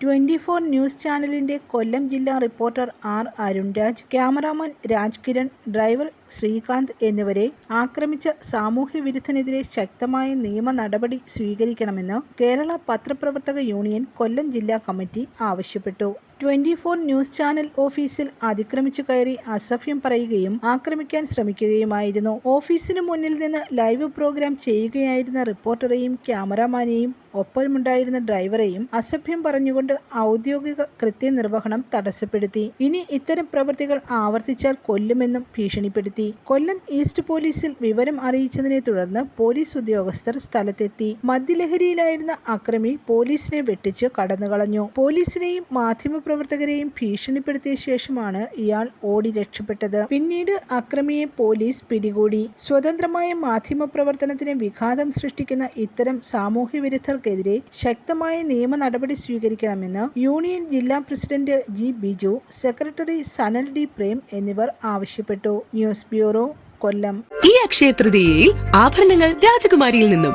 Twenty four news ചാനലിന്റെ കൊല്ലം ജില്ലാ reporter R Arunraj cameraman Rajkiran driver Sreekanth എന്നിവരെ ആക്രമിച്ച സാമൂഹ്യ വിരുദ്ധനെതിരെ ശക്തമായ നിയമ നടപടി സ്വീകരിക്കണമെന്ന് കേരള പത്രപ്രവർത്തക യൂണിയൻ കൊല്ലം ജില്ലാ കമ്മിറ്റി ആവശ്യപ്പെട്ടു. ട്വന്റി ഫോർ ന്യൂസ് ചാനൽ ഓഫീസിൽ അതിക്രമിച്ചു കയറി അസഭ്യം പറയുകയും ആക്രമിക്കാൻ ശ്രമിക്കുകയുമായിരുന്നു. ഓഫീസിന് മുന്നിൽ നിന്ന് ലൈവ് പ്രോഗ്രാം ചെയ്യുകയായിരുന്ന റിപ്പോർട്ടറെയും ക്യാമറാമാനെയും ഒപ്പമുണ്ടായിരുന്ന ഡ്രൈവറെയും അസഭ്യം പറഞ്ഞുകൊണ്ട് ഔദ്യോഗിക കൃത്യനിർവഹണം തടസ്സപ്പെടുത്തി. ഇനി ഇത്തരം പ്രവൃത്തികൾ ആവർത്തിച്ചാൽ കൊല്ലുമെന്നും ഭീഷണിപ്പെടുത്തി. കൊല്ലം ഈസ്റ്റ് പോലീസിൽ വിവരം അറിയിച്ചതിനെ തുടർന്ന് പോലീസ് ഉദ്യോഗസ്ഥർ സ്ഥലത്തെത്തി. മദ്യലഹരിയിലായിരുന്ന അക്രമി പോലീസിനെ വെട്ടിച്ച് കടന്നുകളഞ്ഞു. പോലീസിനെയും മാധ്യമപ്രവർത്തകരെയും ഭീഷണിപ്പെടുത്തിയ ശേഷമാണ് ഇയാൾ ഓടി രക്ഷപ്പെട്ടത്. പിന്നീട് അക്രമിയെ പോലീസ് പിടികൂടി. സ്വതന്ത്രമായ മാധ്യമപ്രവർത്തനത്തിന് വിഘാതം സൃഷ്ടിക്കുന്ന ഇത്തരം സാമൂഹ്യ വിരുദ്ധർക്കെതിരെ ശക്തമായ നിയമ നടപടി സ്വീകരിക്കണമെന്ന് യൂണിയൻ ജില്ലാ president G Biju secretary Sanal D Prem എന്നിവർ ആവശ്യപ്പെട്ടു. News bureau Kollam. ഈ അക്ഷയ ആഭരണങ്ങൾ രാജകുമാരിയിൽ നിന്നും